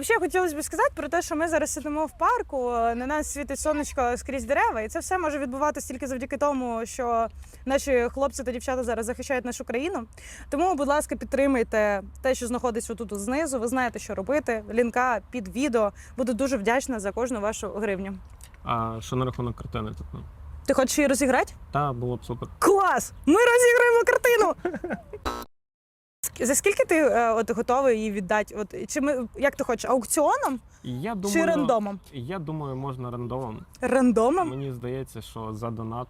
Взагалі, хотілося б сказати про те, що ми зараз сидимо в парку, на нас світить сонечко скрізь дерева, і це все може відбуватися тільки завдяки тому, що наші хлопці та дівчата зараз захищають нашу країну. Тому, будь ласка, підтримуйте те, що знаходиться тут знизу. Ви знаєте, що робити. Лінка під відео. Буду дуже вдячна за кожну вашу гривню. А що на рахунок картини тут? Ти хочеш її розіграти? Та було б супер. Клас! Ми розіграємо картину! За скільки ти е, от готовий її віддати? От чи ми як ти хочеш аукціоном Я думаю, чи рандомом? Я думаю, можна рандомом. Рандомом Мені здається, що за донат,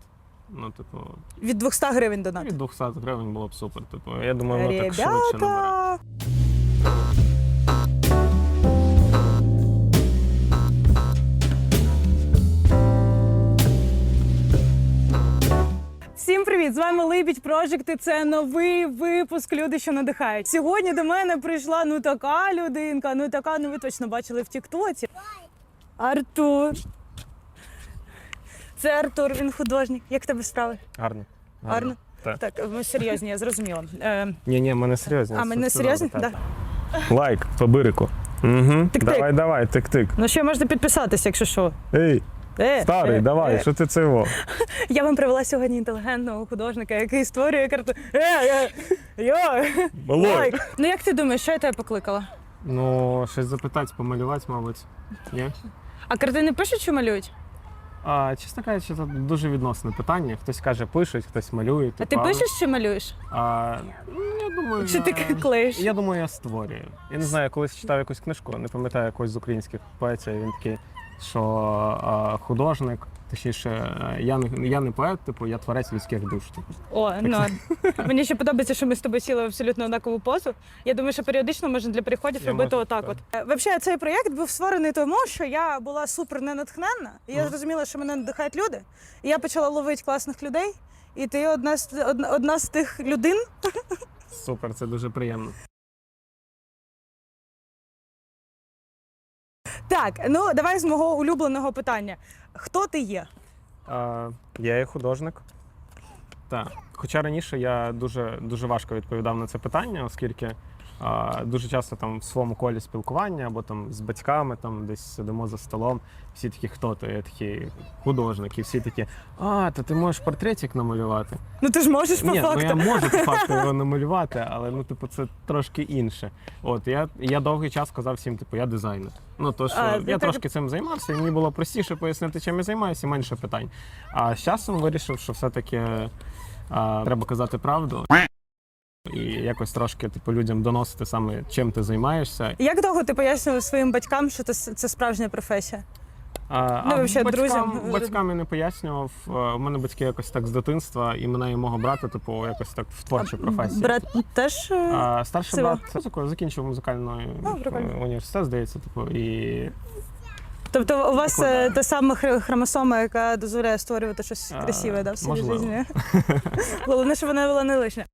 ну, типу, від 200 гривень донат. від 200 гривень було б супер. Типу, я думаю, воно так швидше набере. Ребята! Всім привіт! З вами Либідь і Це новий випуск Люди, що надихають. Сьогодні до мене прийшла ну така людинка, ну така, ну ви точно бачили в Тіктоці. Артур. Це Артур, він художник. Як тебе справи? Гарно. Гарно? Так. Так, ми серйозні, я зрозуміла. Е, Ні, ні, ми не серйозні. а ми не серйозні? Так. Да. Лайк по бирику. Угу. Тик-тик. Давай, давай, тик-тик. Ну ще можете підписатися, якщо що. Ей, Е, старий, е, давай, е. що ти це його? Я вам привела сьогодні інтелігентного художника, який створює карту. Е, е, йо, Малой. лайк. Ну як ти думаєш, що я тебе покликала? Ну, щось запитати, помалювати, мабуть. Ні? А картини пишуть чи малюють? А, чесно кажучи, це дуже відносне питання. Хтось каже, пишуть, хтось малює. А ти пишеш чи малюєш? А, ну, я думаю, Чи я... ти клеїш? Я думаю, я створюю. Я не знаю, колись читав якусь книжку, не пам'ятаю якогось з українських поетів. Він такий, що художник, точніше, я не, я не поет, типу, я творець людських душ. Типу. О, ну мені ще подобається, що ми з тобою сіли в абсолютно однакову позу. Я думаю, що періодично можна для переходів Я робити можу, отак. так. От Е, взагалі, цей проєкт був створений тому, що я була супер ненатхненна, і я зрозуміла, що мене надихають люди. І я почала ловити класних людей. І ти одна з одна, одна з тих людей. Супер, це дуже приємно. Так, ну давай з мого улюбленого питання. Хто ти є? Е, я є художник. Так. Хоча раніше я дуже, дуже важко відповідав на це питання, оскільки дуже часто там в своєму колі спілкування або там з батьками там десь сидимо за столом, всі такі, хто ти? Я такий художник, і всі такі, а, то ти можеш портретик намалювати. Ну ти ж можеш по Ні, факту. ну я можу по факту його намалювати, але ну, типу, це трошки інше. От я, я довгий час казав всім, типу, я дизайнер. Ну то що А, я так- трошки цим займався, і мені було простіше пояснити, чим я займаюся, і менше питань. А з часом вирішив, що все-таки треба казати правду. Якось трошки типу, людям доносити саме, чим ти займаєшся. Як довго ти пояснював своїм батькам, що це, це справжня професія? А, Ну, а вообще, батькам, друзям. батькам я не пояснював. У мене батьки якось так з дитинства, і мене і мого брата, типу, якось так в творчій професії. Брат теж. е, А, старший Це брат закінчив музикальний е, університет, здається, типу, і Тобто у вас Прикольно. е, та сама хромосома, яка дозволяє створювати щось А, красиве да, в можливо. житті. Головне, щоб вона була не лишня.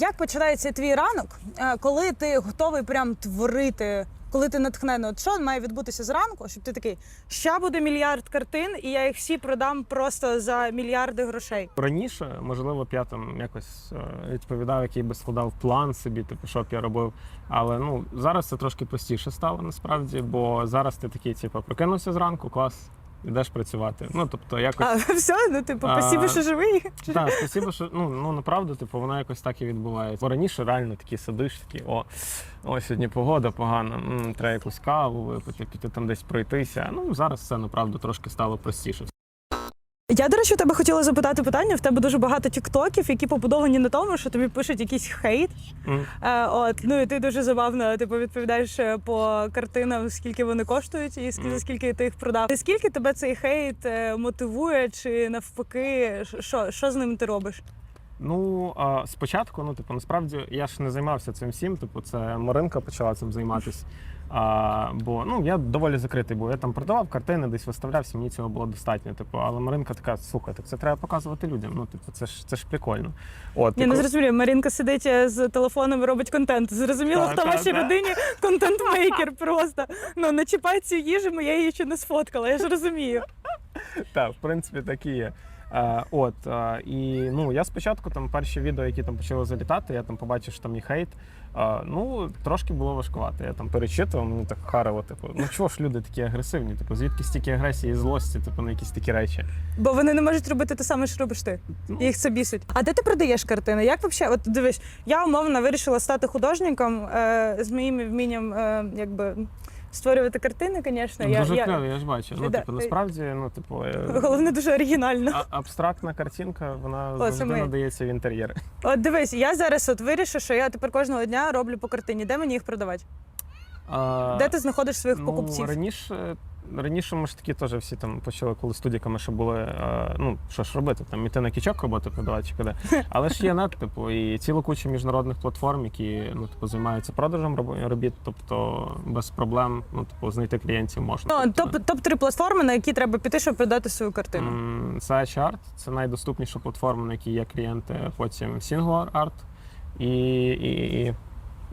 Як починається твій ранок, е, коли ти готовий прям творити, коли ти натхнений? От що має відбутися зранку, щоб ти такий, ща буде мільярд картин, і я їх всі продам просто за мільярди грошей. раніше, можливо, я там якось е, відповідав, який би складав план собі, типу, що б я робив. Але ну зараз це трошки простіше стало насправді, бо зараз ти такий, типу, прокинувся зранку, клас, йдеш працювати. Ну тобто, якось. А все, ну типу, спасибо, що живий. Так, спасибо, що ну, ну направду, типу, воно якось так і відбувається. Бо раніше реально такі сидиш, такі, о, о, сьогодні погода погана, м, треба якусь каву випити, піти там десь пройтися. Ну зараз це направду трошки стало простіше. Я, до речі, у тебе хотіла запитати питання. В тебе дуже багато тіктоків, які побудовані на тому, що тобі пишуть якийсь хейт. М. Е, от, ну і ти дуже забавно типу, відповідаєш е, по картинам, скільки вони коштують, і ск- Мгм. за скільки ти їх продав. Скільки тебе цей хейт е, мотивує, чи навпаки, що, що з ним ти робиш? Ну, а, спочатку, ну, типу, насправді я ж не займався цим всім. Типу, це Маринка почала цим займатися. А, бо ну, я доволі закритий був. Я там продавав картини, десь виставлявся, мені цього було достатньо. Типу, але Маринка така, слухай, так це треба показувати людям. Ну, типу, це ж це ж прикольно. От, Ні, не зрозуміло. Марінка сидить е, з телефоном і робить контент. Зрозуміло, Так, хто в так, вашій так. родині контент-мейкер просто. Ну, не чіпай цю їжу, бо я її ще не сфоткала, я ж розумію. Так, в принципі, так і є. Е, от е, і ну я спочатку там перші відео, які там почали залітати, я там побачив, що там є хейт. Ну трошки було важкувато. Я там перечитував, мені так харило. Типу, ну чого ж люди такі агресивні? Типу, звідки стільки агресії і злості, типу, на якісь такі речі. Бо вони не можуть робити те саме, що робиш ти. Ну, Їх це бісить. А де ти продаєш картини? Як взагалі? От дивись, я умовно вирішила стати художником е, з моїм вмінням, е, якби створювати картини, звісно. Ну, Я, дуже я... кльово, я ж бачу. Ну, Да, типу, насправді, ну, типу, е, Головне дуже оригінально. а- абстрактна картинка, вона О, завжди ми. надається в інтер'єр. От дивись, я зараз от вирішу, що я тепер кожного дня роблю по картині. Де мені їх продавати? А, Де ти знаходиш своїх ну, покупців? Раніше, раніше ми ж такі теж всі там почали, коли студіками ще були. е, ну, що ж робити, там іти на кічок роботи продавати чи куди. Але ж є нет, типу, і ціла куча міжнародних платформ, які ну, типу, займаються продажем роб- робіт, тобто без проблем ну, типу, знайти клієнтів можна. Ну, Тобто, топ, топ-3 платформи, на які треба піти, щоб продати свою картину. М, Це Art, це найдоступніша платформа, на якій є клієнти, потім Singular Art і, і, і,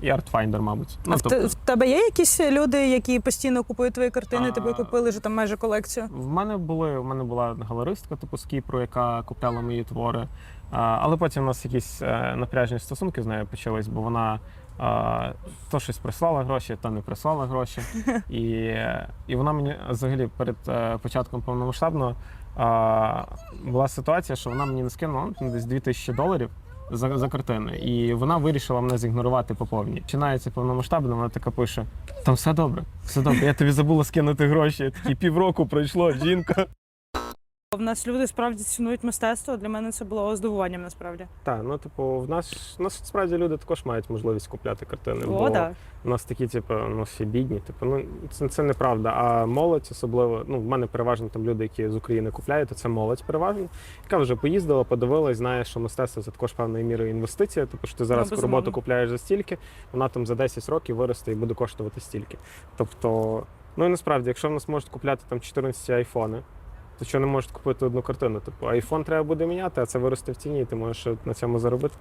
і Artfinder, мабуть. а в, в тебе є якісь люди, які постійно купують твої картини, А. тебе купили вже там майже колекцію? В мене були, в мене була галеристка типу з Кіпру, яка купляла мої твори. А, але потім у нас якісь е, напряжні стосунки з нею почались, бо вона а, то щось прислала гроші, то не прислала гроші. І, і вона мені взагалі перед е, початком повномасштабного а, була ситуація, що вона мені не скинула ну, десь 2000 доларів. За, за картини. і вона вирішила мене зігнорувати по повній. Починається повномасштабно, вона така пише: там все добре, все добре. Я тобі забула скинути гроші. Такі півроку пройшло, жінка. В нас люди справді цінують мистецтво. Для мене це було здивуванням насправді. Так, ну типу, в нас в нас справді люди також мають можливість купляти картини. О, бо да. у нас такі, типу, ну всі бідні. Типу, ну це, це неправда. А молодь, особливо, ну в мене переважно там люди, які з України купляють, то це молодь переважно, яка вже поїздила, подивилась, знає, що мистецтво це також певною мірою інвестиція. Тобто, що ти зараз Ну, роботу купляєш за стільки, вона там за 10 років виросте і буде коштувати стільки. Тобто, ну і насправді, якщо в нас можуть купляти там 14 айфони. То що не можуть купити одну картину? Типу, айфон треба буде міняти, а це виросте в ціні, і ти можеш на цьому заробити.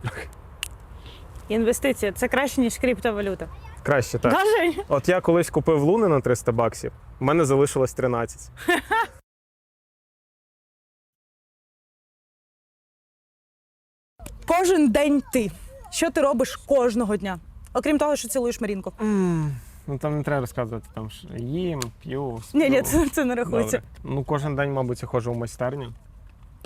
Інвестиція це краще, ніж криптовалюта. Краще так. Да, Жень? От я колись купив луни на 300 баксів, в мене залишилось 13. Кожен день ти. Що ти робиш кожного дня? Окрім того, що цілуєш Марінку. Ну там не треба розказувати, там що їм, п'ю. сплю. Ні, ні, це, це не рахується. Добре. Ну кожен день, мабуть, я ходжу в майстерню.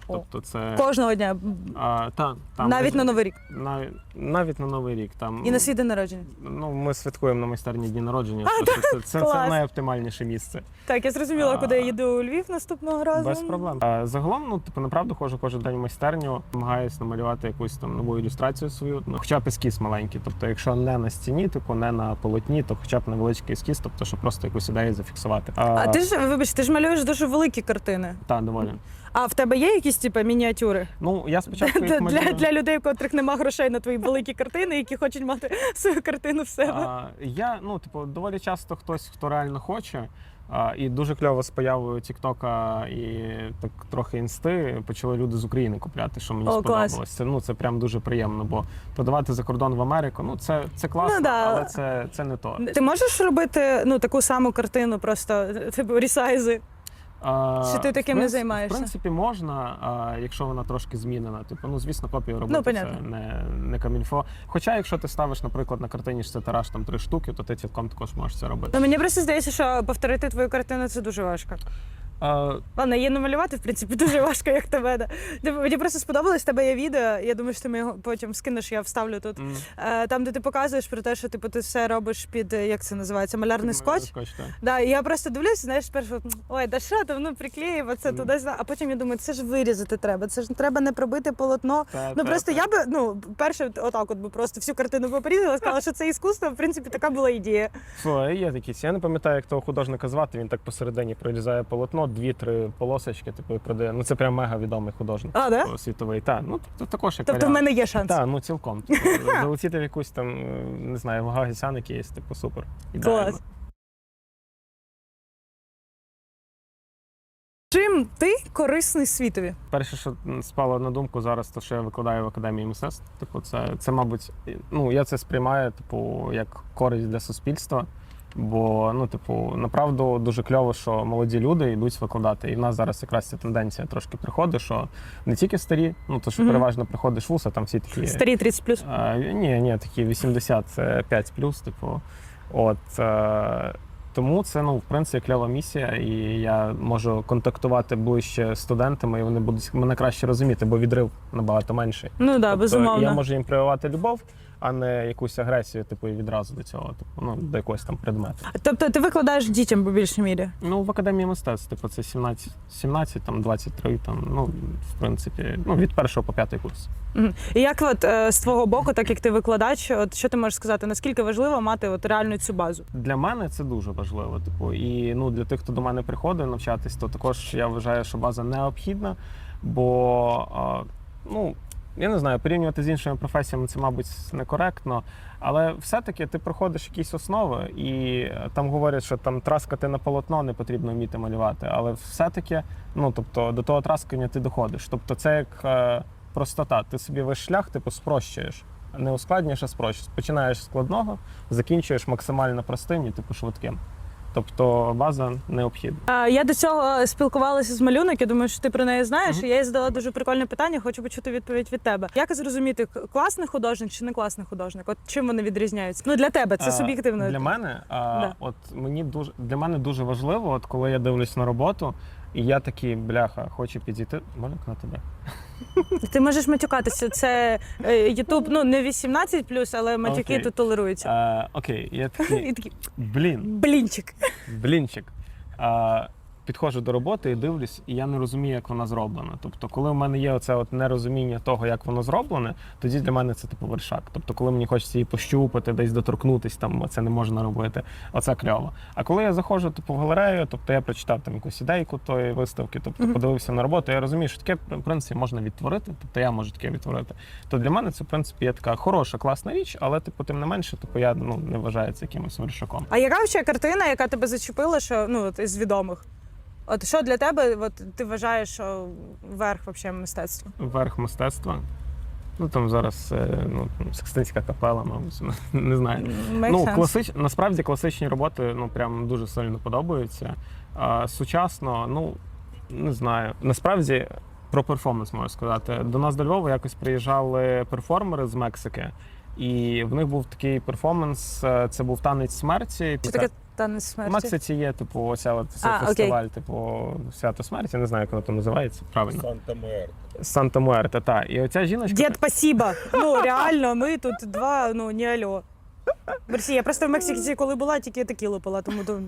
Тобто це. Кожного дня. А, та, там, Навіть на Новий рік. навіть, навіть на Новий рік. Там, І на свій день народження. Ну, ми святкуємо на майстерні дні народження. А, просто це, це, це, найоптимальніше місце. Так, я зрозуміла, А. куди я їду у Львів наступного разу. Без проблем. А, загалом, ну, типу, направду ходжу кожен день в майстерню, намагаюся намалювати якусь там нову ілюстрацію свою, ну, хоча б ескіз маленький. Тобто, якщо не на стіні, типу не на полотні, то хоча б невеличкий ескіз, тобто, щоб просто якусь ідею зафіксувати. А ти ж, вибач, ти ж малюєш дуже великі картини. Так, доволі. А в тебе є якісь типу, мініатюри? Ну, я спочатку Для, їх для, малюю. для людей, у котрих нема грошей на твої великі картини, які хочуть мати свою картину в себе. А, я, ну, типу, доволі часто хтось, хто реально хоче. А, і дуже кльово з появою Тіктока і так трохи інсти почали люди з України купляти, що мені О, клас. сподобалось. Це ну це прям дуже приємно, бо подавати за кордон в Америку, ну це, це класно, Ну, да. але це, це не то. Ти можеш робити ну таку саму картину, просто типу ресайзи? А, Чи ти в таким не принципі- займаєшся? В принципі, можна, а, якщо вона трошки змінена. Типу, ну звісно, копію робити Ну, понятно. це не, не камільфо. Хоча, якщо ти ставиш, наприклад, на картині що це тираж там три штуки, то ти цілком також можеш це робити. Ну мені просто здається, що повторити твою картину це дуже важко. А, Ладно, її намалювати, в принципі, дуже важко, як тебе. Да. Мені просто сподобалось тебе є відео. Я думаю, що ти його потім скинеш, я вставлю тут. Е, Там, де ти показуєш про те, що типу, ти все робиш під е, як це називається, малярний скотч. скотч так. Да, і я просто дивлюся, знаєш, спершу, ой, да що там, ну приклеїв, це Мгм. туди. А потім я думаю, це ж вирізати треба. Це ж треба не пробити полотно. Та, Ну та, просто та. я би ну перше, отак, от би просто всю картину би порізала, сказала, що це іскусство. В принципі, така була ідея. Фу, є якісь. Я не пам'ятаю, як того художника звати. Він так посередині прорізає полотно, дві-три полосочки, типу, і продає. Ну це прям мега відомий художник. А, да? типу, світовий. Так, ну тобто також як Тобто в варіант. мене є шанс. Так, ну цілком. Типу, залетіти в якусь там, е, не знаю, в Гагісян якийсь, типу, супер. Ідеально. Клас. Чим ти корисний світові? Перше, що спало на думку зараз, то що я викладаю в академії мистецтв. Типу, це, це, мабуть, ну я це сприймаю, типу, як користь для суспільства. Бо, ну, типу, направду дуже кльово, що молоді люди йдуть викладати. І в нас зараз якраз ця тенденція трошки приходить, що не тільки старі, ну то що Мгм. переважно приходиш в вуз, там всі такі. Старі 30 плюс. Ні, ні, такі 85 плюс, типу. От. Е, тому це, ну, в принципі, кльова місія, і я можу контактувати ближче з студентами, і вони будуть мене краще розуміти, бо відрив набагато менший. Ну да, Тобто безумовно. Я можу їм прививати любов, а не якусь агресію, типу, і відразу до цього, типу, ну, до якогось там предмету. Тобто ти викладаєш дітям по більшій мірі. Ну, в академії мистецтв, типу, це 17, 17 там 23, там, ну, в принципі, ну, від першого по п'ятий курс. І як от е, з твого боку, так як ти викладач, от що ти можеш сказати, наскільки важливо мати от реально цю базу? Для мене це дуже важливо. Типу, і ну для тих, хто до мене приходить навчатись, то також я вважаю, що база необхідна, бо ну. Я не знаю, порівнювати з іншими професіями це, мабуть, некоректно, але все-таки ти проходиш якісь основи, і е, там говорять, що там траскати на полотно не потрібно вміти малювати. Але все-таки, ну тобто, до того траскання ти доходиш. Тобто, це як е, простота. Ти собі весь шлях типу спрощуєш. Не ускладнюєш, а спрощуєш. Починаєш складного, закінчуєш максимально простим і типу швидким. Тобто база необхідна. Е, Я до цього спілкувалася з малюнок. Я думаю, що ти про неї знаєш. Мгм. І я їй задала дуже прикольне питання. Хочу почути відповідь від тебе. Як зрозуміти, класний художник чи не класний художник? От чим вони відрізняються? Ну для тебе це суб'єктивно. Для мене, а, Да. от мені дуже для мене дуже важливо, от коли я дивлюсь на роботу, і я такий бляха, хочу підійти. Можна на тебе? Ти можеш матюкатися. Це Ютуб, ну не 18 але матюки Окей. тут толеруються. А, окей, я такий, І такий блін, блінчик. блінчик. А, підходжу до роботи і дивлюсь, і я не розумію, як вона зроблена. Тобто, коли в мене є оце от нерозуміння того, як воно зроблене, тоді для мене це типу вершак. Тобто, коли мені хочеться її пощупати, десь доторкнутись, там це не можна робити. Оце кльово. А коли я заходжу типу, в галерею, тобто я прочитав там якусь ідейку тої виставки, тобто Мгм. подивився подивився на роботу, я розумію, що таке в принципі можна відтворити, тобто я можу таке відтворити. То для мене це в принципі є така хороша, класна річ, але типу, тим не менше, типу, я ну не вважаю це якимось вершаком. А яка ще картина, яка тебе зачепила, що ну із відомих? От що для тебе, от ти вважаєш, що верх вообще мистецтва? верх мистецтва. Ну там зараз е, ну, Секстинська капела, мабуть, не знаю. Make ну, класич, насправді класичні роботи ну, прям дуже сильно подобаються. А, сучасно, ну не знаю. Насправді про перформанс можу сказати. До нас до Львова якось приїжджали перформери з Мексики, і в них був такий перформанс. е, Це був танець смерті. Що таке танець смерті? Мексиці є, типу, оця от А, окей. фестиваль, типу, свято смерті. Не знаю, як воно там називається. Правильно. Санта Муерта. Санта Муерте, так. І оця жіночка. Дід, спасибо. Ну реально, ми тут два, ну не альо. Мерсі, я просто в Мексиці, коли була, тільки текілу пила, тому то,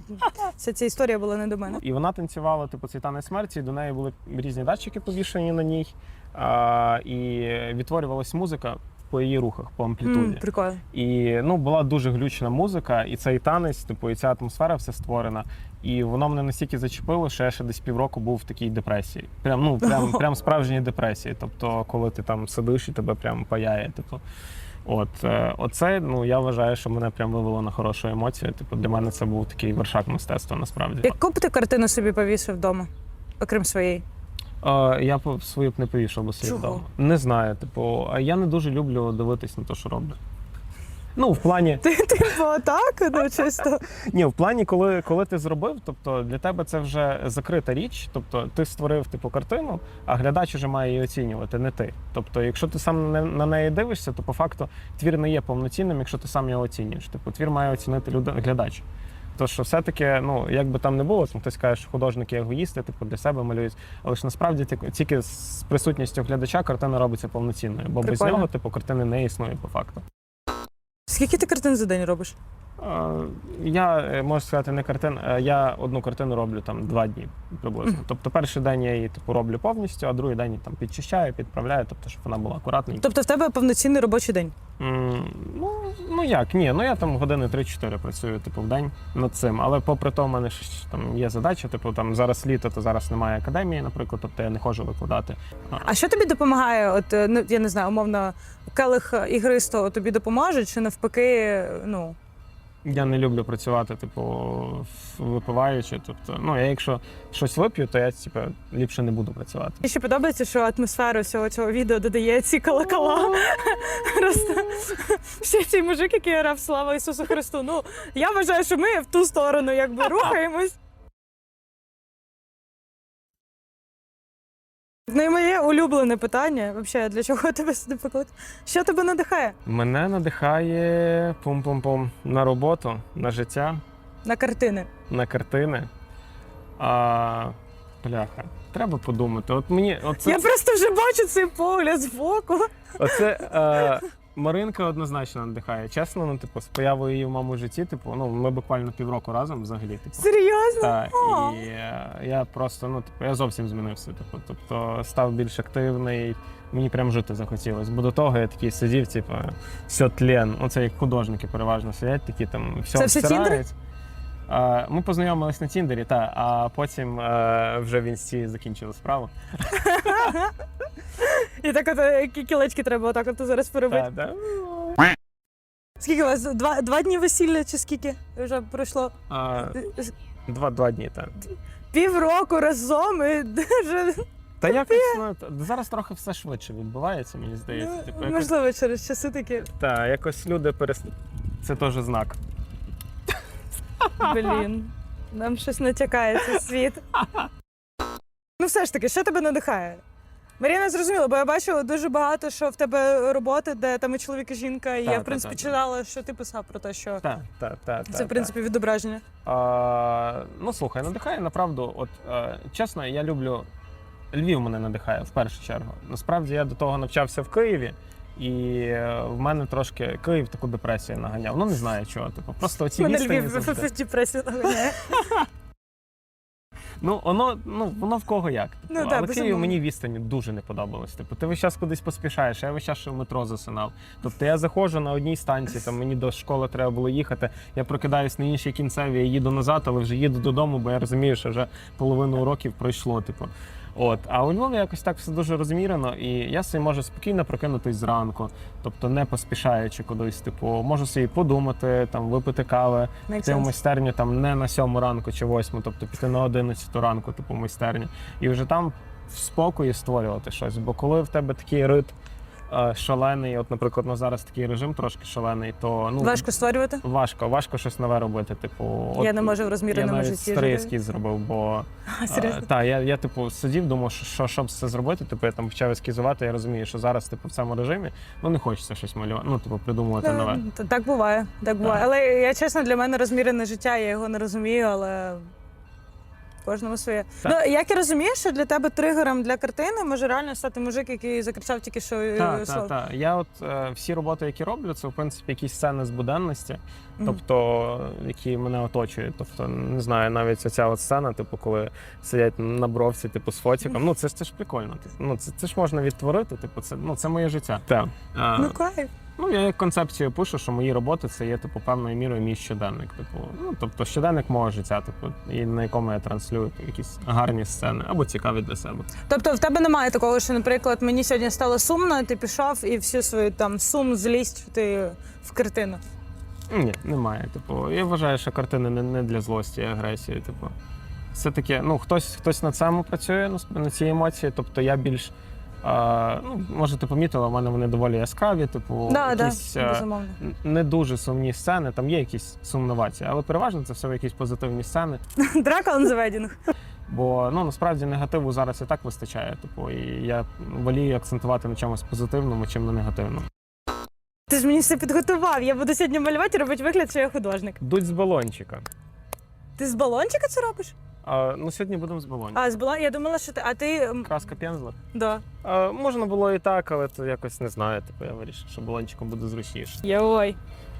вся ця історія була не до мене. І вона танцювала типу цей танець смерті. і До неї були різні датчики повішені на ній, а, і відтворювалась музика по її рухах, по амплітуді. М, прикольно. І ну була дуже глючна музика, і цей танець, типу, і ця атмосфера вся створена. І воно мене настільки зачепило, що я ще десь півроку був в такій депресії. Прям ну прям, прям справжній депресії. Тобто, коли ти там сидиш і тебе прям паяє. Типу, от е, оце, ну я вважаю, що мене прям вивело на хорошу емоцію. Типу, для мене це був такий вершак мистецтва насправді. Яку б ти картину собі повісив вдома, окрім своєї? Е, я б свою б не повішав би собі Чого? вдома. Не знаю. Типу, а я не дуже люблю дивитись на те, що роблю. Ну, в плані, Ти типу так, ну чисто. ні, в плані, коли, коли ти зробив, тобто для тебе це вже закрита річ. Тобто ти створив типу картину, а глядач вже має її оцінювати, не ти. Тобто, якщо ти сам на, на неї дивишся, то по факту твір не є повноцінним, якщо ти сам його оцінюєш. Типу, твір має оцінити люда, глядач. То що все-таки, ну як би там не було, там хтось каже, що художники егоїсти, типу для себе малюють. Але ж насправді тільки- з присутністю глядача картина робиться повноцінною, бо без нього, типу, картини не існує по факту. Скільки ти картин за день робиш? Я е, можу сказати, не картин. е, Я одну картину роблю там два дні приблизно. Тобто, перший день я її типу роблю повністю, а другий день там підчищаю, підправляю, тобто, щоб вона була акуратненька. Тобто в тебе повноцінний робочий день. М, Ну, ну як, ні, ну я там години 3-4 працюю, типу, в день над цим. Але попри то, в мене ж там є задача, типу, там зараз літо, то зараз немає академії, наприклад, тобто я не ходжу викладати. А що тобі допомагає? От е, ну я не знаю, умовно, келих ігристого тобі допоможе, чи навпаки, ну Я не люблю працювати, типу, випиваючи. Тобто, ну, я якщо щось вип'ю, то я типу, ліпше не буду працювати. Мені ще подобається, що атмосферу всього цього відео додає ці колокола. Просто ще цей мужик, який грав слава Ісусу Христу. Ну я вважаю, що ми в ту сторону якби рухаємось. Улюблене питання, взагалі, для чого тебе сюди покликали? Що тебе надихає? Мене надихає пум-пум-пум на роботу, на життя, На картини. на картини. А, бляха, треба подумати. От мені оце, Я просто вже бачу цей погляд збоку. оце е, Маринка однозначно надихає. Чесно, ну, типу, з появою її в моєму житті, типу, ну, ми буквально півроку разом взагалі. Типу. Серйозно? Так, О. і е, я просто, ну, типу, я зовсім змінився. Типу, тобто став більш активний. Мені прям жити захотілося. Бо до того я такий сидів, типу, все тлен. Оце як художники переважно сидять, такі там все Це все Ми познайомились на Тіндері, та, а потім е, вже в інсті закінчили справу. І так от е, кілечки треба отак от зараз перебити. Та, Скільки у вас? Два, два дні весілля чи скільки вже пройшло? А, два, два дні, так. Півроку разом і дуже Та якось ну, зараз трохи все швидше відбувається, мені здається. ну, Типу, якось, можливо через часи такі. та, якось люди перест... Це теж знак. Блін, нам щось натякає цей світ. Ну, все ж таки, що тебе надихає? Маріна зрозуміла, бо я бачу дуже багато, що в тебе роботи, де там і чоловік, і жінка. І Та, я, та, в принципі, та, та. читала, що ти писав про те, що Так, так, так. це, в принципі, відображення. А, ну слухай, надихає направду. От е, чесно, я люблю Львів мене надихає в першу чергу. Насправді я до того навчався в Києві, і е, в мене трошки Київ таку депресію наганяв. Ну не знаю чого. Типу, просто Мене відстані Львів завжди. депресію наганяє. Ну воно ну воно в кого як. Типу, Ну, да, але Київ мені відстані дуже не подобалось. Типу, ти весь час кудись поспішаєш, я весь час ще в метро засинав. Тобто я заходжу на одній станції, там мені до школи треба було їхати. Я прокидаюсь на іншій кінцеві, я їду назад, але вже їду додому, бо я розумію, що вже половину уроків пройшло. Типу. От, а у Львові якось так все дуже розмірено, і я собі можу спокійно прокинутись зранку, тобто не поспішаючи кудись. Типу, можу собі подумати, там випити кави, піти в майстерню там не на сьому ранку чи восьму, тобто піти на 11 ранку, типу майстерню, і вже там в спокої створювати щось. Бо коли в тебе такий ритм шалений, от, наприклад, на зараз такий режим трошки шалений, то ну Важко створювати? важко, важко щось нове робити. Типу, Я не можу в розміреному житті. старий ескіз зробив, бо А, так, я, я типу сидів, думав, що, що щоб це зробити. Типу я там почав ескізувати. Я розумію, що зараз типу в цьому режимі ну не хочеться щось малювати. Ну типу придумувати нове. Ну, Так буває, так буває. Але я чесно, для мене розмірене життя, я його не розумію, але кожному своє. Так. Ну, як я розумію, що для тебе тригером для картини може реально стати мужик, який закричав тільки що е, Так, так, так. Я от е, всі роботи, які роблю, це в принципі якісь сцени з буденності, тобто які мене оточують. Тобто, не знаю, навіть оця от сцена, типу, коли сидять на бровці, типу, з фотиком. Ну це ж це ж прикольно. Ну це, це ж можна відтворити. Типу, це ну це моє життя. Так. Е, Ну, кайф. Ну, я як концепцію пишу, що мої роботи це є типу певною мірою мій щоденник. Типу, ну тобто щоденник мого життя, типу, і на якому я транслюю якісь гарні сцени або цікаві для себе. Тобто в тебе немає такого, що, наприклад, мені сьогодні стало сумно, ти пішов і всю свою там сум, злість ти в картину. Ні, немає. Типу, я вважаю, що картини не, не для злості і агресії. Типу, все таке, ну хтось, хтось на цьому працює на, на ці емоції. Тобто я більш. А, ну, може, ти помітила, в мене вони доволі яскраві, типу, Да, да, якісь безумовно. не дуже сумні сцени, там є якісь сумноваті, але переважно це все якісь позитивні сцени. The wedding. Бо ну насправді негативу зараз і так вистачає. Типу, і я волію акцентувати на чомусь позитивному, чим на негативному. Ти ж мені все підготував. Я буду сьогодні малювати і робити вигляд, що я художник. Дуть з балончика. Ти з балончика це робиш? А, ну сьогодні будемо з балончика. А, з балон... Я думала, що ти. А ти. м, Краска пензлик. Да. А, можна було і так, але то якось не знаю. Типу, я вирішив, що балончиком буде зручніше. Йой.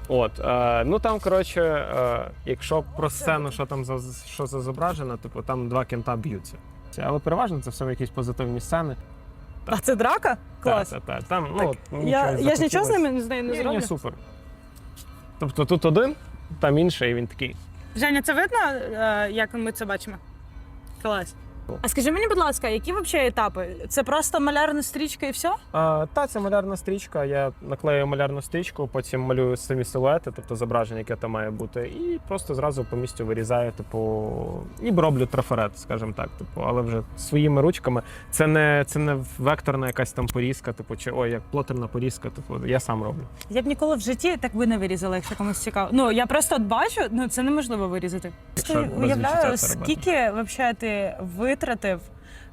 От е, ну там, коротше, е, якщо про сцену, що там за що за зображено, типу там два кента б'ються. Але переважно це все якісь позитивні сцени. А це драка? Клас. Та, та, та. Там, ну, Так, от, я, я ж нічого з захотілося. ними з нею не Ні, зроблю. ні, супер. Тобто тут один, там інший, і він такий. Женя, це видно, е, як ми це бачимо? Клас. А скажи мені, будь ласка, які взагалі етапи? Це просто малярна стрічка і все? А, та, це малярна стрічка. Я наклею малярну стрічку, потім малюю самі силуети, тобто зображення, яке там має бути, і просто зразу по місцю вирізаю, типу, і роблю трафарет, скажімо так. Типу, але вже своїми ручками. Це не, це не векторна якась там порізка, типу, чи ой, як плотерна порізка, типу, я сам роблю. Я б ніколи в житті так би не вирізала, якщо комусь цікаво. Ну я просто от бачу, ну це неможливо вирізати. Якщо уявляю, скільки взагалі ти витратив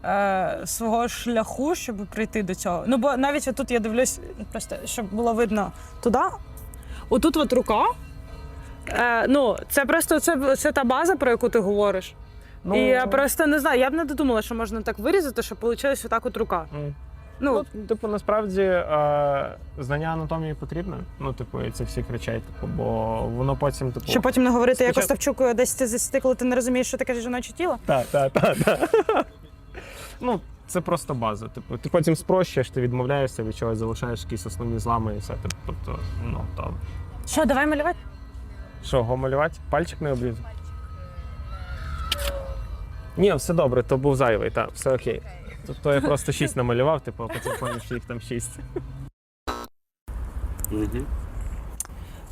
е, свого шляху, щоб прийти до цього. Ну бо навіть отут я дивлюсь, просто щоб було видно туди. Отут от рука. Е, ну, це просто це, це та база, про яку ти говориш. Ну, І я просто не знаю, я б не додумала, що можна так вирізати, щоб вийшла отак от рука. м. Ну, Ну, типу, насправді е, знання анатомії потрібне. Ну, типу, і цих всіх речей, типу, бо воно потім, типу. щоб потім не говорити, як Спочатку- Остапчук, десь ти засіти, коли ти не розумієш, що таке жіноче тіло. Так, так, так, так. Ну, це просто база. Типу, ти потім спрощуєш, ти відмовляєшся від чогось, залишаєш якісь основні злами і все. Типу, Тобто, ну там. Що, давай малювати? Що, го малювати? Пальчик не обрізав? Ні, все добре, то був зайвий, так, все окей. Тобто я просто шість намалював, типу, а потім поняв, що їх там шість.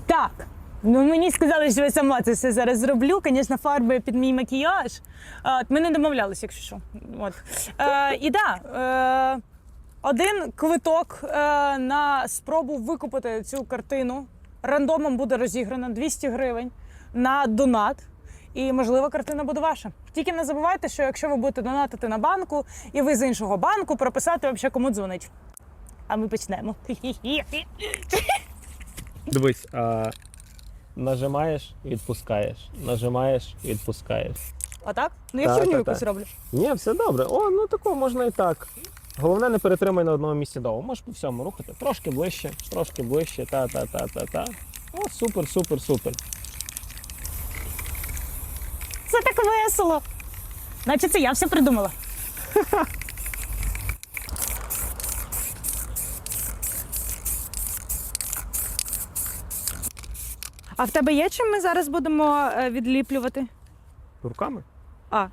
Так. Ну мені сказали, що я сама це все зараз зроблю. Звісно, фарби під мій макіяж. А, От, ми не домовлялися, якщо що. От. Е, і да, е, один квиток е, на спробу викупити цю картину рандомом буде розіграно 200 гривень на донат. І можливо, картина буде ваша. Тільки не забувайте, що якщо ви будете донатити на банку, і ви з іншого банку прописати взагалі кому дзвонить. А ми почнемо. Дивись, а, нажимаєш, відпускаєш. Нажимаєш, відпускаєш. Отак? Ну я Так, херню так, якусь роблю. Ні, все добре. О, ну тако можна і так. Головне, не перетримай на одному місці довго. Можеш по всьому рухати. Трошки ближче, трошки ближче, та, та, та, та, та. О, супер, супер, супер. Це так весело. Наче це я все придумала. А в тебе є чим ми зараз будемо е, відліплювати? Руками? А,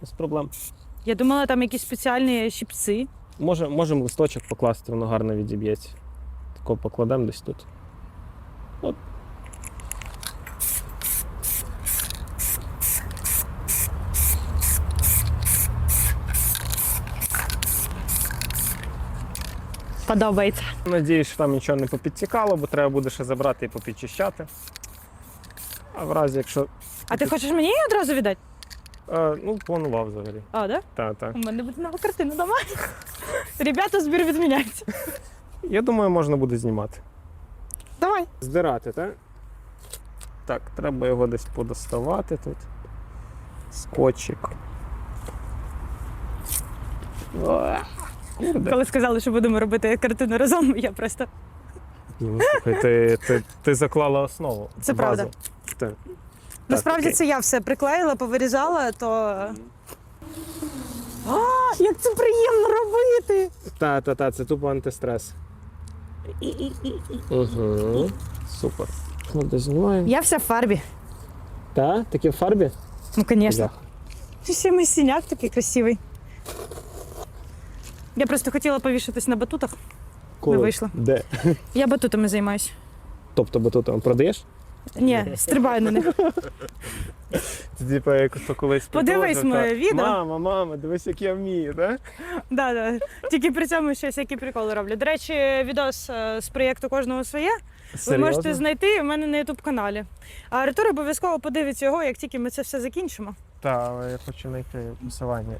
Без проблем. я думала, там якісь спеціальні щипці. Може, можемо листочок покласти, воно гарно відіб'ється. Тако покладемо десь тут. От. Подобається. Надіюсь, що там нічого не попідтікало, бо треба буде ще забрати і попідчищати. А в разі, якщо. А ти хочеш мені її одразу віддати? Е, ну, планував взагалі. А, да? Так, так. У мене буде нова картина дома. Ребята, збір відміняється. Я думаю, можна буде знімати. Давай. Здирати, так? Так, треба його десь подоставати тут. Скотчик. О, Коли сказали, що будемо робити картину разом, я просто. Ні, ну, слухай, ти, ти, ти заклала основу. Це базу. правда. Ти. Насправді окей. це я все приклеїла, повирізала, то. А, як це приємно робити! Та, та, та, це тупо антистрес. Угу. Супер. Ну, де. Я вся в фарбі. Та, такі в фарбі? Ну, звісно. Ще мій синяк такий красивий. Я просто хотіла повішатись на батутах. Коли? вийшло. Де? Я батутами займаюся. Тобто батутом продаєш? Ні, стрибаю на них. Це типу, як то колись Подивись моє відео. Мама, мама, дивись, як я вмію, так? Да, да. Тільки при цьому ще всякі приколи роблю. До речі, відос е, з проєкту кожного своє. Ви можете знайти у мене на ютуб каналі. А Артур обов'язково подивиться його, як тільки ми це все закінчимо. Так, але я хочу знайти посилання.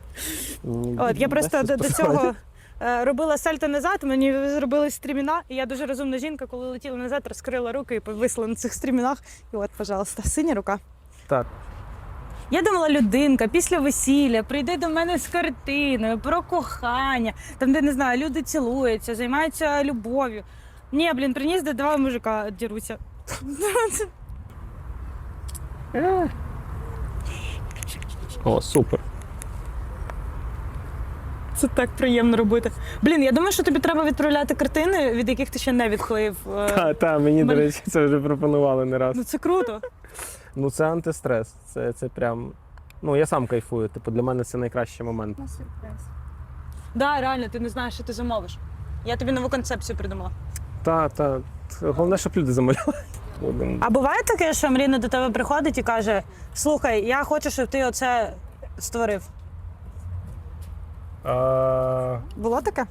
От я просто до, до цього е, робила сальто назад, мені зробили стріміна, і я дуже розумна жінка, коли летіла назад, розкрила руки і повисла на цих стрімінах. І от, пожалуйста, синя рука. Так. Я думала, людинка після весілля прийде до мене з картиною про кохання, там, де не знаю, люди цілуються, займаються любов'ю. Ні, блін, приніс, де два мужика діруться. О, супер. Це так приємно робити. Блін, я думаю, що тобі треба відправляти картини, від яких ти ще не відклеїв. е, Та, та, мені, до речі, це вже пропонували не раз. Ну це круто. Ну це антистрес. Це, це прям. Ну, я сам кайфую. Типу, для мене це найкращий момент. На сюрприз. Да, реально, ти не знаєш, що ти замовиш. Я тобі нову концепцію придумала. Та, та. Головне, щоб люди замовляли. Будемо. А буває таке, що Мріна до тебе приходить і каже: слухай, я хочу, щоб ти оце створив. А, Було таке?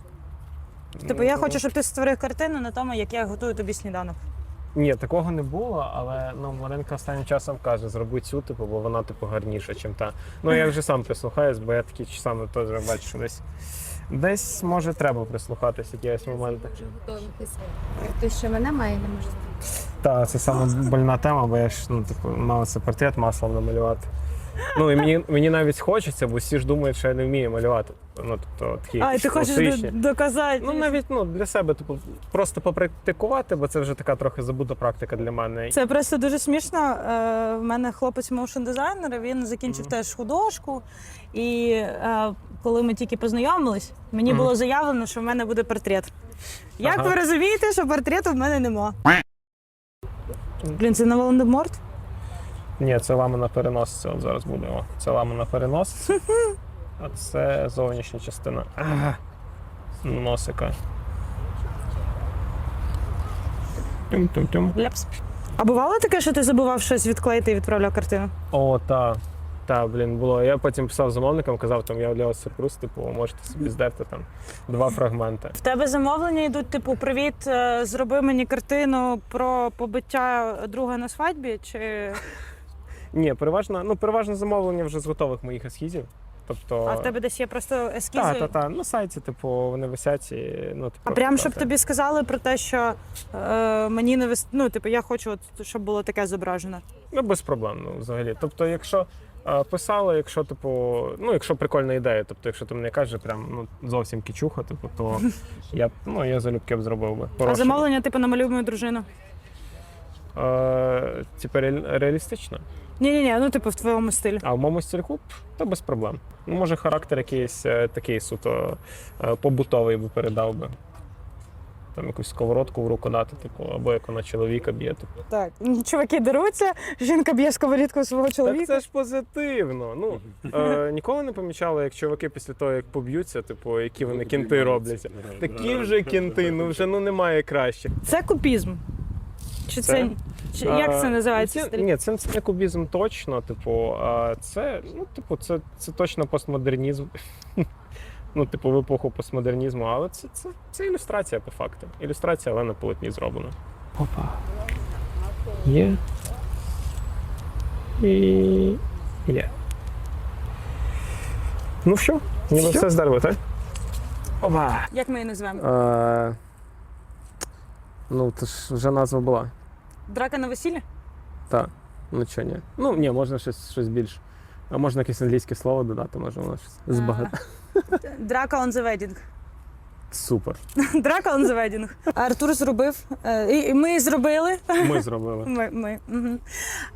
Типу, я хочу, щоб ти створив картину на тому, як я готую тобі сніданок. Ні, такого не було, але ну, Маринка останнім часом каже, зроби цю, типу, бо вона типу гарніша, ніж та. Ну я вже сам прислухаюсь, бо я такі часами теж бачу, що десь. Десь може треба прислухатись якісь моменти. Як ти ще мене має, не може зробити. Так, це саме больна тема, бо я ж ну, типу, мав це портрет маслом намалювати. Ну і мені, мені навіть хочеться, бо всі ж думають, що я не вмію малювати. Ну, тобто такі А, і ти хочеш класичні. доказати. Ну навіть ну, для себе, типу, просто попрактикувати, бо це вже така трохи забута практика для мене. Це просто дуже смішно. Е, В мене хлопець моушн дизайнер, він закінчив теж художку. І е, коли ми тільки познайомились, мені Мгм. було заявлено, що в мене буде портрет. Як Ага. ви розумієте, що портрету в мене нема? Блін, це на Волан-де-Морт? Ні, це ламана переносиця. От зараз буде. О. Це ламана переносиця. А це зовнішня частина. Ага. Носика. Тюм-тюм-тюм. Ляпс. А бувало таке, що ти забував щось відклеїти і відправляв картину? О, та. Та, блін, було. Я потім писав замовникам, казав, там я для вас сюрприз, типу, можете собі здерти там два фрагменти. В тебе замовлення йдуть, типу, привіт, е, зроби мені картину про побиття друга на свадьбі, чи Ні, переважно, ну, переважно замовлення вже з готових моїх ескізів. Тобто. а в тебе десь є просто ескізи? Та, та, та. На сайті, типу, вони висять і ну, типу, А прям щоб тобі сказали про те, що е, мені не вис... ну, типу, я хочу, от, щоб було таке зображено. Ну, без проблем, ну, взагалі. Тобто, якщо писали, якщо, типу, ну, якщо прикольна ідея, тобто, якщо ти мені кажеш, прям ну, зовсім кічуха, типу, то я ну, я залюбки б зробив би. А замовлення, типу, намалюй мою дружину. Е, типу, реаль- реалістично. Ні, ні, ні, ну типу в твоєму стилі. А в моєму стільку, то без проблем. Ну, може, характер якийсь е, такий суто е, побутовий би передав би. Там якусь сковородку в руку дати, типу, або як вона чоловіка б'є. Типу. Так, чуваки деруться, жінка б'є сковорідку свого Так чоловіка. це ж позитивно. Ну е, ніколи не помічали, як чуваки після того, як поб'ються, типу, які вони кінти роблять. Такі вже кінти, ну вже ну немає краще. Це кубізм. Чи це, Це? чи, як це називається? Це, ні, це, це не кубізм точно. Типу, а це, ну, типу, це, це точно постмодернізм. Ну, типу, в епоху постмодернізму, але це, це, це ілюстрація по факту. Ілюстрація, але на полотні зроблена. Опа. Є. І. Є. Ну що? Ніби все здорово, так? Опа. Як ми її назвемо? Е, ну, то ж вже назва була. Драка на весіллі? Так, ну чого ні. Ну, ні, можна щось, щось більше. А можна якесь англійське слово додати, може воно щось збагати. Драка on the wedding. Супер. Драка on the wedding. Артур зробив. е, І і ми зробили. Ми зробили. Ми, ми. Угу.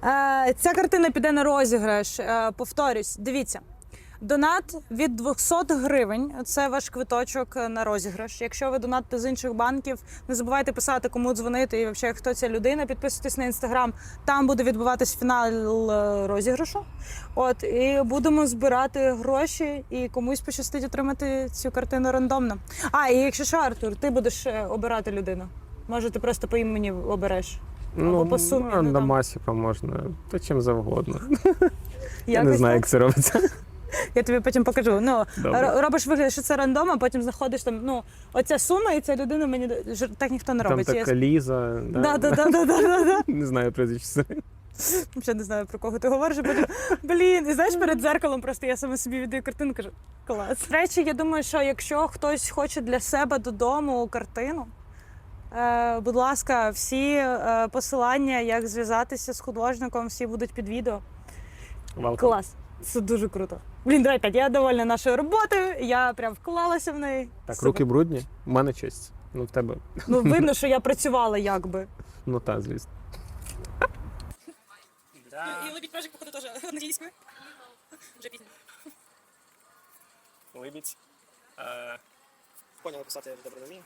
Е, ця картина піде на розіграш. Е, повторюсь, дивіться. Донат від 200 гривень це ваш квиточок на розіграш. Якщо ви донатите з інших банків, не забувайте писати, кому дзвонити і взагалі, хто ця людина. Підписуйтесь на інстаграм. Там буде відбуватись фінал е, розіграшу. От і будемо збирати гроші, і комусь пощастить отримати цю картину рандомно. А, і якщо що, Артур, ти будеш е, обирати людину. Може, ти просто по імені обереш. Ну, по сумі, ну, ну, на масіка можна, та чим завгодно. Я не знаю, так. як це робиться. Я тобі потім покажу. Ну Добре. робиш вигляд, що це рандом, а потім знаходиш там. Ну, оця сума, і ця людина мені так ніхто не Там робить. така Ліза. Да, да, да, да, да, да, да. Не знаю прізвище. Ще не знаю про кого ти говориш. а Потім блін, і знаєш, перед дзеркалом просто я саме собі віддаю картину, кажу клас. До речі, я думаю, що якщо хтось хоче для себе додому картину. Е, будь ласка, всі е, посилання, як зв'язатися з художником, всі будуть під відео. Клас. Це дуже круто. Блін, давай так, я довольна нашою роботою, я прям вклалася в неї. Так, Супер. руки брудні, в мене честь. Ну, в тебе. Ну, видно, що я працювала якби. Ну так, звісно. І лебідь пежик, походу, теж англійською. Вже пізно. Либідь. Поняв писати добре не вмію.